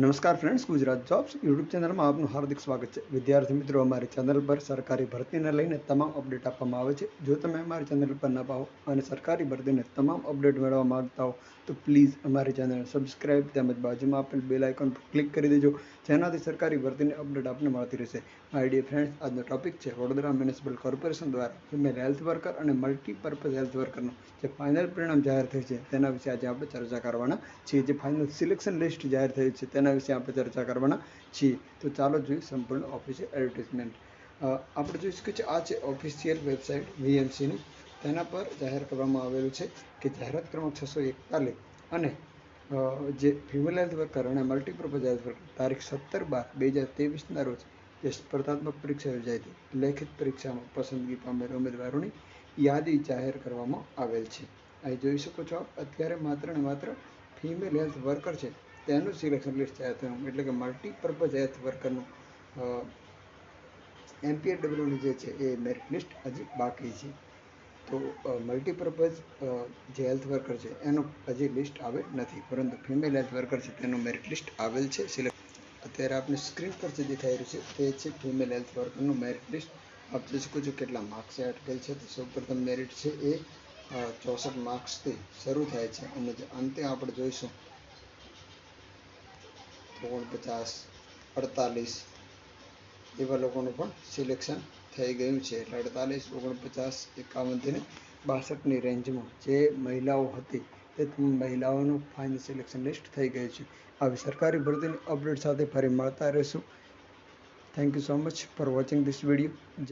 નમસ્કાર friends Gujarat jobs YouTube ચેનલમાં આપનું હાર્દિક સ્વાગત છે. વિદ્યાર્થી મિત્રો, અમારી ચેનલ પર સરકારી ભરતીને લઈને તમામ અપડેટ આપવામાં આવે છે. જો તમે અમારી ચેનલ પર ન પાઓ અને સરકારી ભરતીને તમામ અપડેટ મેળવવા માંગતા હો, તો પ્લીઝ અમારી ચેનલ સબસ્ક્રાઇબ તેમજ બાજુમાં આપેલ બેલ આઇકોન પર ક્લિક કરી દેજો, જેનાથી સરકારી ભરતીની અપડેટ આપને મળતી રહેશે. ડિયર ફ્રેન્ડ્સ આજનો ટોપિક છે વડોદરા મ્યુનિસિપલ કોર્પોરેશન દ્વારા ફિમેલ હેલ્થ વર્કર અને મલ્ટીપર્પઝ હેલ્થ વર્કરનું જે ફાઇનલ પરિણામ જાહેર થયું છે, તેના વિશે આજે આપણે ચર્ચા કરવાના છીએ. જે ફાઇનલ સિલેક્શન લિસ્ટ જાહેર થયું છે, તેના વિશે આપણે ચર્ચા કરવાના છીએ. તો ચાલો જોઈએ સંપૂર્ણ ઓફિશિયલ એડવર્ટિઝમેન્ટ આપણે જોઈશું કે આ છે ઓફિશિયલ વેબસાઇટ વીએમસીની તેના પર જાહેર કરવામાં આવેલું છે કે જાહેરાત ક્રમાંક છસો એકતાલીસ અને જે ફિમેલ હેલ્થ વર્કર અને મલ્ટીપર્પઝ હેલ્થ વર્કર તારીખ સત્તર બાર બે હજાર ત્રેવીસના રોજ જે સ્પર્ધાત્મક પરીક્ષા યોજાઈ હતી. લેખિત પરીક્ષામાં પસંદગી પામેલ ઉમેદવારોની યાદી જાહેર કરવામાં આવેલ છે. અહીં જોઈ શકો છો અત્યારે માત્ર ને માત્ર ફિમેલ હેલ્થ વર્કર છે. તેનું સિલેક્શન લિસ્ટ થયું. એટલે કે મલ્ટીપર્પઝ હેલ્થ વર્કરનું એમપીએડબલ્યુની જે છે, એ મેરિટ લિસ્ટ હજી બાકી છે. તો મલ્ટીપર્પઝ જે હેલ્થ વર્કર છે, એનું હજી લિસ્ટ આવે નથી. પરંતુ ફિમેલ હેલ્થ વર્કર છે, તેનું મેરિટ લિસ્ટ આવેલ છે, સિલેક્ટ. અત્યારે આપણે સ્ક્રીન પર જે દેખાઈ રહ્યું છે, તે છે ફિમેલ હેલ્થ વર્કરનું મેરિટ લિસ્ટ આપ જોઈ શકો છો કેટલા માર્ક્સ અટકેલ છે. તો સૌપ્રથમ મેરિટ છે એ ચોસઠ માર્ક્સથી શરૂ થાય છે. અને જે અંતે આપણે જોઈશું ઓગણપચાસ અડતાલીસ એવા લોકોનું પણ સિલેક્શન થઈ ગયું છે. એટલે અડતાલીસ, ઓગણપચાસ એકાવનથી બાસઠની રેન્જમાં જે મહિલાઓ હતી તે મહિલાઓનું ફાઇનલ સિલેક્શન લિસ્ટ થઈ ગયું છે. આવી સરકારી ભરતીની અપડેટ સાથે ફરી મળતા રહીશું. Thank you so much for watching this video